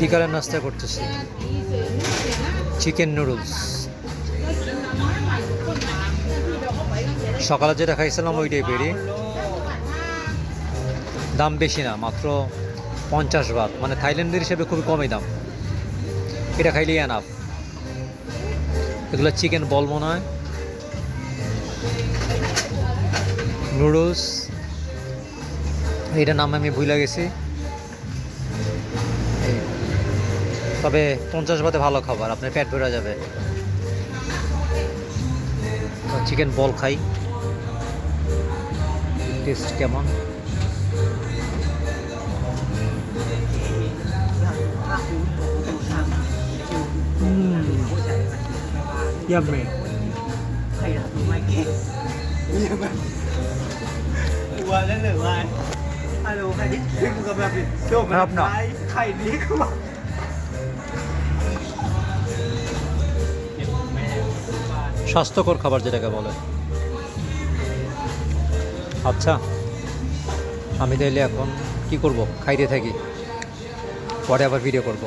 বিকালের নাস্তা করতেছি। চিকেন নুডলস সকালে যেটা খাইছিলাম ওইটাই টাইপেরই দাম বেশি না, মাত্র পঞ্চাশ বাত মানে থাইল্যান্ডের হিসেবে খুবই কমই দাম। এটা খাইলেই এনাফ এগুলো চিকেন বল মনে হয়। নুডলস এইটার নাম আমি ভুলে গেছি। তবে পঞ্চাশ বাদে ভালো খাবার আপনার পেট ভরে যাবে। চিকেন বল খাই। টেস্ট কেমন? ইয়াম্মি স্বাস্থ্যকর খাবার যেটাকে বলে। আচ্ছা আমি তাইলে এখন কি করব? খাইতে থাকি। পরে আবার ভিডিও করব।